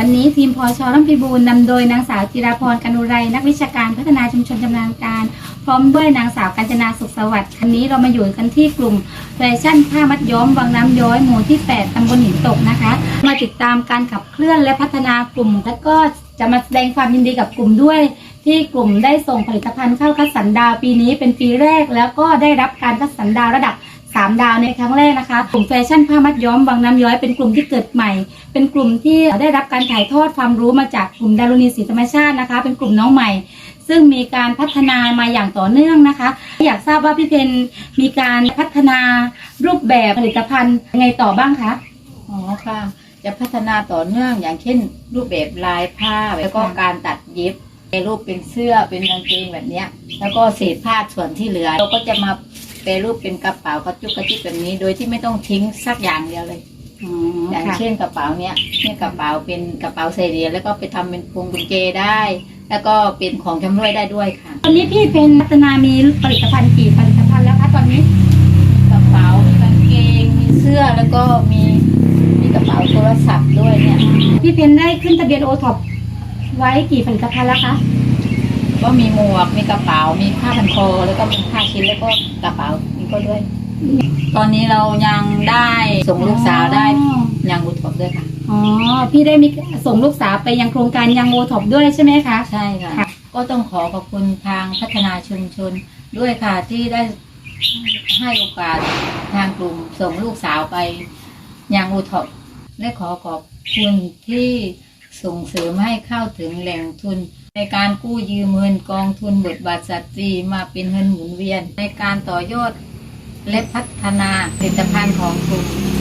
วันนี้ทีมพอชอร่ำพิบูลนำโดยนางสาวจิราพรกนุไร นักวิชาการพัฒนาชุมชนชำนาญการ พร้อมด้วยนางสาวกัญจนาสุขสวัสดิ์คันนี้เรามาอยู่กันที่กลุ่มแฟชั่นผ้ามัดย้อมวังน้ำย้อยหมู่ที่ 8ตำบลหินตกนะคะ มาติดตามการขับเคลื่อนและพัฒนากลุ่ม และก็จะมาแสดงความยินดีกับกลุ่มด้วย ที่กลุ่มได้ส่งผลิตภัณฑ์เข้าคัดสรรดาวปีนี้เป็นปีแรก แล้วก็ได้รับการคัดสรรดาวระดับ 3 ดาวในครั้งแรกนะคะ กลุ่มแฟชั่นผ้ามัดย้อมวังน้ำย้อยเป็นกลุ่มที่เกิดใหม่ เป็นกลุ่มที่ได้รับการถ่ายทอดความรู้มาจากกลุ่มดารุณีศรีธรรมชาตินะคะ เป็นกลุ่มน้องใหม่ ซึ่งมีการพัฒนามาอย่างต่อเนื่องนะคะ อยากทราบว่าพี่เพนมีการพัฒนารูปแบบผลิตภัณฑ์ยังไงต่อบ้างคะอ๋อค่ะ จะพัฒนาต่อเนื่องอย่างเช่น รูปแบบลายผ้าแล้วก็การตัดเย็บในรูปเป็นเสื้อเป็นกางเกงแบบเนี้ย แล้วก็เศษผ้าส่วนที่เหลือ เราก็จะมา แปรรูปเป็นกระเป๋ากระจุกกระจิกแบบนี้ โดยที่ไม่ต้องทิ้งสักอย่างเดียวเลย อ๋ออย่างค่ะเช่นกระเป๋าเนี้ยเนี่ยกระเป๋าเป็นกระเป๋าใส่เหรียญแล้วก็ไปทำเป็นพวงกุญแจได้ แล้วก็เป็นของชำร่วยได้ด้วยค่ะ ตอนนี้พี่เพนพัฒนามีผลิตภัณฑ์กี่ผลิตภัณฑ์แล้วคะตอนนี้ กระเป๋ามีกางเกงมีเสื้อแล้วก็มีมีกระเป๋าโทรศัพท์ด้วยเนี่ยพี่เพนได้ขึ้นทะเบียนโอท็อปไว้กี่ผลิตภัณฑ์แล้วคะ ก็มีหมวกมีกระเป๋า มีผ้าพันคอแล้วก็มีผ้าชิ้นแล้วก็กระเป๋านี่ก็ด้วย ตอนนี้เรายังได้ส่งลูกสาวได้ยังอุทบด้วยค่ะอ๋อพี่ได้มีส่งลูกสาวไปยังโครงการยังโอท็อปด้วยใช่ไหมคะใช่ค่ะค่ะ ก็ต้องขอขอบคุณทางพัฒนาชุมชนด้วยค่ะที่ได้ให้โอกาสทางกลุ่มส่งลูกสาวไปยังอุทบและขอขอบคุณที่ส่งเสริมให้เข้าถึงแหล่งทุน ในการกู้ยืมเงินกองทุนบทบาทสตรีมาเป็นเงินหมุนเวียน ในการต่อยอดและพัฒนาผลิตภัณฑ์ของกลุ่ม